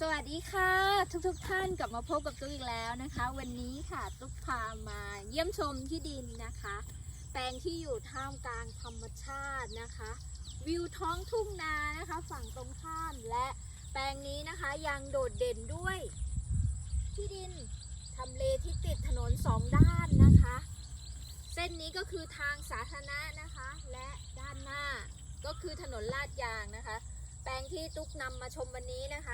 สวัสดีค่ะ ทุกๆทท่านกลับมาพบกับตุ๊กอีกแล้วนะคะ วันนี้ค่ะตุ๊กพามาเยี่ยมชมที่ดินนะคะ แปลงที่อยู่ท่ามกลางธรรมชาตินะคะ วิวท้องทุ่งนานะคะ ฝั่งตรงข้ามและแปลงนี้นะคะยังโดดเด่นด้วย ที่ดินทำเลที่ติดถนนสองด้านนะคะ เส้นนี้ก็คือทางสาธารณะนะคะ และด้านหน้าก็คือถนนลาดยางนะคะ แปลงที่ตุ๊กนำมาชมวันนี้นะค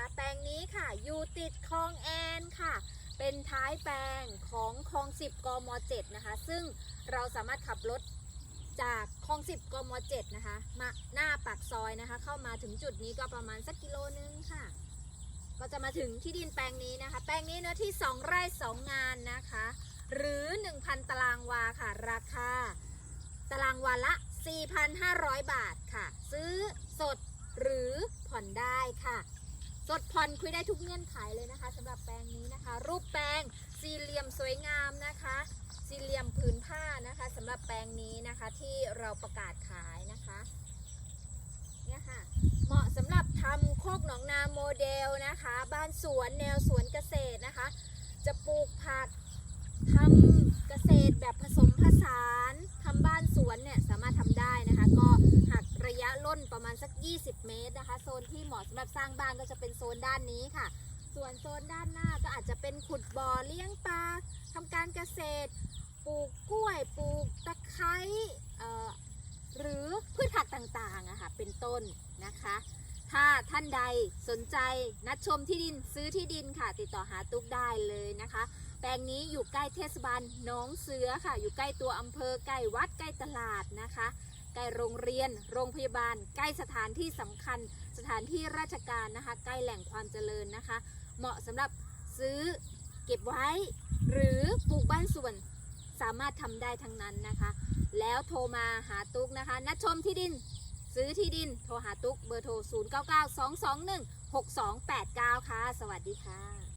ะแปลงนี้ค่ะ อยู่ติดคลองแอนค่ะ เป็นท้ายแปลงของคลอง 10 กม 7 นะคะ ซึ่งเราสามารถขับรถจากคลอง 10 กม 7 นะคะ มาหน้าปากซอยนะคะ เข้ามาถึงจุดนี้ก็ประมาณสักกิโลนึงค่ะ ก็จะมาถึงที่ดินแปลงนี้นะคะ แปลงนี้เนื้อที่ 2 ไร่ 2 งานนะคะ หรือ 1,000 ตารางวาค่ะ ราคา ตารางวาละ 4,500 บาทค่ะ ซื้อสดหรือผ่อนได้ค่ะ ส ดผ่อนคุยได้ทุกเงื่อนไขเลยนะคะสำหรับแปลงนี้นะคะ รูปแปลงสี่เหลี่ยมสวยงามนะคะ สี่เหลี่ยมผืนผ้านะคะสำหรับแปลงนี้นะคะที่เราประกาศขายนะคะเนี่ยค่ะเหมาะสำหรับทำโคกหนองนาโมเดลนะคะ บ้านสวนแนวสวนเกษตรนะคะ จะปลูกผักทำเกษตรแบบผสมผสานทำบ้านสวนเนี่ยสา ณสัก 20 เมตรนะคะ โซนที่เหมาะสำหรับสร้างบ้านก็จะเป็นโซนด้านนี้ค่ะ ส่วนโซนด้านหน้าก็อาจจะเป็นขุดบ่อเลี้ยงปลาทำการเกษตร ปลูกกล้วย ปลูกตะไคร้หรือพืชผักต่างๆอะค่ะเป็นต้นนะคะ ถ้าท่านใดสนใจนัดชมที่ดินซื้อที่ดินค่ะ ติดต่อหาตุ๊กได้เลยนะคะ แปลงนี้อยู่ใกล้เทศบาลหนองเสือค่ะ อยู่ใกล้ตัวอำเภอใกล้วัดใกล้ตลาดนะคะ ใกล้โรงเรียน โรงพยาบาล ใกล้สถานที่สำคัญ สถานที่ราชการนะคะ ใกล้แหล่งความเจริญนะคะ เหมาะสำหรับซื้อเก็บไว้ หรือปลูกบ้านส่วนสามารถทำได้ทั้งนั้นนะคะ แล้วโทรมาหาตุ๊กนะคะนัดชมที่ดินซื้อที่ดินโทรหาตุ๊กเบอร์โทร 0 9 9 2 2 1 6 2 8 9 ค่ะ สวัสดีค่ะ